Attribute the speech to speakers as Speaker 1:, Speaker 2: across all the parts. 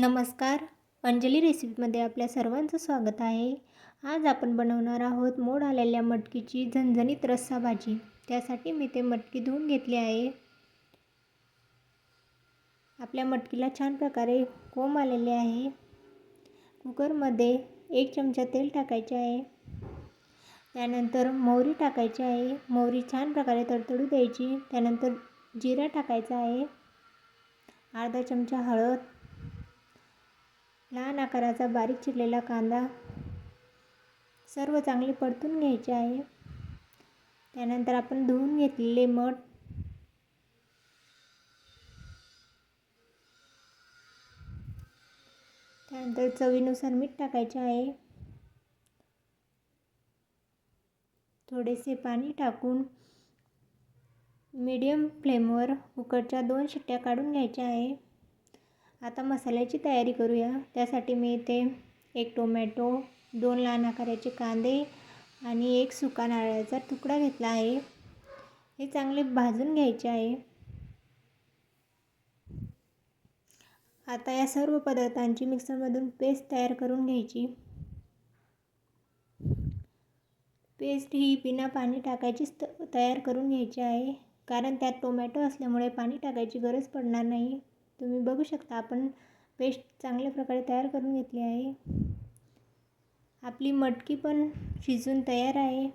Speaker 1: नमस्कार. अंजली रेसिपीमध्ये आपल्या सर्वांचं स्वागत आहे. आज आपण बनवणार आहोत मोड आलेल्या मटकीची झणझणीत रस्सा भाजी. त्यासाठी मी ते मटकी धुवून घेतली आहे. आपल्या मटकीला छान प्रकारे कोंब आलेले आहे. कुकरमध्ये एक चमचा तेल टाकायचे आहे. त्यानंतर मोहरी टाकायची आहे. मोहरी छान प्रकारे तडतडू द्यायची. त्यानंतर जिरा टाकायचा आहे. अर्धा चमचा हळद लहान आकाराचा बारीक चिरलेला कांदा सर्व चांगले परतून घ्यायचे आहे. त्यानंतर आपण धुवून घेतलेले मठ त्यानंतर चवीनुसार मीठ टाकायचे आहे. थोडेसे पाणी टाकून मीडियम फ्लेमवर कुकरच्या दोन शिट्ट्या काढून घ्यायच्या आहे. आता मसाल्याची तयारी करूया. त्यासाठी मी इथे एक टोमॅटो दोन लहान आकाराचे कांदे आणि एक सुका नारळाचा तुकडा घेतला आहे. हे चांगले भाजून घ्यायचे आहे. आता या सर्व पदार्थांची मिक्सरमधून पेस्ट तयार करून घ्यायची. पेस्ट ही बिना पाणी टाकायचीच त तयार करून घ्यायची आहे. कारण त्यात टोमॅटो असल्यामुळे पाणी टाकायची गरज पडणार नाही. तुम्ही बघू शकता आपण पेस्ट चांगल्या प्रकारे तयार करून घेतली आहे. आपली मटकी पण शिजून तयार आहे.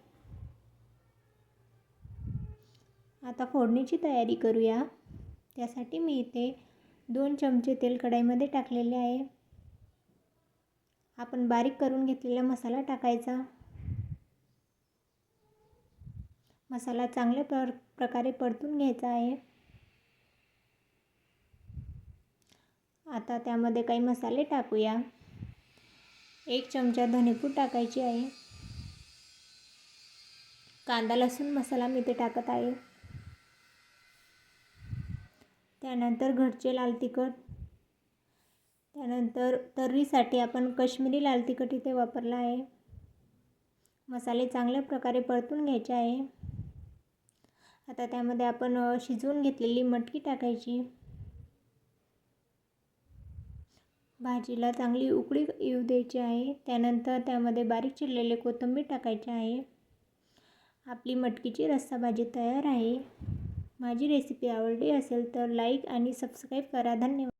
Speaker 1: आता फोडणीची तयारी करूया. त्यासाठी मी इथे दोन चमचे तेल कढाईमध्ये टाकलेले आहे. आपण बारीक करून घेतलेला मसाला टाकायचा. मसाला चांगल्या प्र प्रकारे परतून घ्यायचा आहे. आता त्यामध्ये काही मसाले टाकूया. एक चमचा धनेपूड टाकायची आहे. कांदा लसूण मसाला मी ते टाकत आहे. त्यानंतर घरचे लाल तिखट. त्यानंतर तर्रीसाठी आपण कश्मीरी लाल तिखट इथे वापरला आहे. मसाले चांगल्या प्रकारे परतून घ्यायचे आहे. आता त्यामध्ये आपण शिजवून घेतलेली मटकी टाकायची. भाजीला चांगली उकळी येऊ द्यायची आहे. त्यानंतर त्यामध्ये बारीक चिरलेले कोथिंबीर टाकायचे आहे. आपली मटकीची रस्सा भाजी तयार आहे. माझी रेसिपी आवडली असेल तर लाईक आणि सबस्क्राईब करा. धन्यवाद.